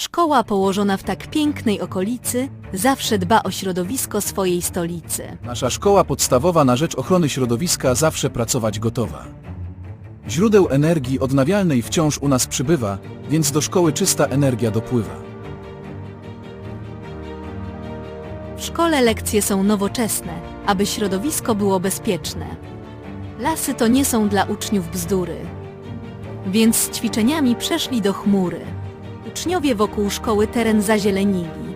Szkoła położona w tak pięknej okolicy zawsze dba o środowisko swojej stolicy. Nasza szkoła podstawowa na rzecz ochrony środowiska zawsze pracować gotowa. Źródeł energii odnawialnej wciąż u nas przybywa, więc do szkoły czysta energia dopływa. W szkole lekcje są nowoczesne, aby środowisko było bezpieczne. Lasy to nie są dla uczniów bzdury. Więc z ćwiczeniami przeszli do chmury. Uczniowie wokół szkoły teren zazielenili.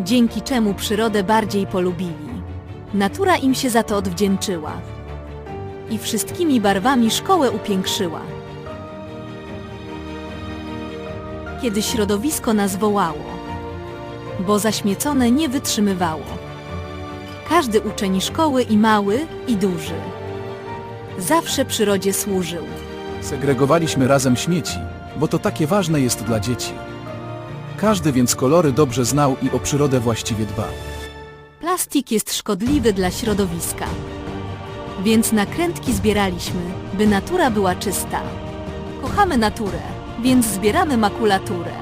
Dzięki czemu przyrodę bardziej polubili. Natura im się za to odwdzięczyła. I wszystkimi barwami szkołę upiększyła. Kiedy środowisko nas wołało, bo zaśmiecone nie wytrzymywało. Każdy uczeń szkoły i mały, i duży. Zawsze przyrodzie służył. Segregowaliśmy razem śmieci, bo to takie ważne jest dla dzieci. Każdy więc kolory dobrze znał i o przyrodę właściwie dbał. Plastik jest szkodliwy dla środowiska. Więc nakrętki zbieraliśmy, by natura była czysta. Kochamy naturę, więc zbieramy makulaturę.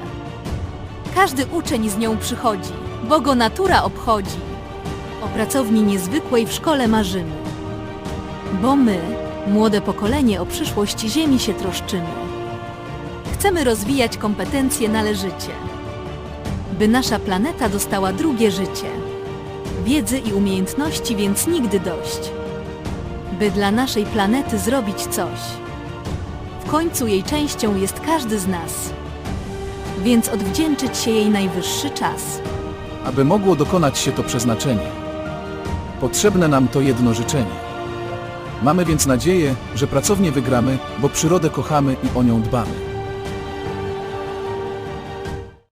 Każdy uczeń z nią przychodzi, bo go natura obchodzi. O pracowni niezwykłej w szkole marzymy. Bo my, młode pokolenie o przyszłość Ziemi się troszczymy. Chcemy rozwijać kompetencje należycie, by nasza planeta dostała drugie życie. Wiedzy i umiejętności więc nigdy dość. By dla naszej planety zrobić coś. W końcu jej częścią jest każdy z nas. Więc odwdzięczyć się jej najwyższy czas. Aby mogło dokonać się to przeznaczenie. Potrzebne nam to jedno życzenie. Mamy więc nadzieję, że pracownie wygramy, bo przyrodę kochamy i o nią dbamy.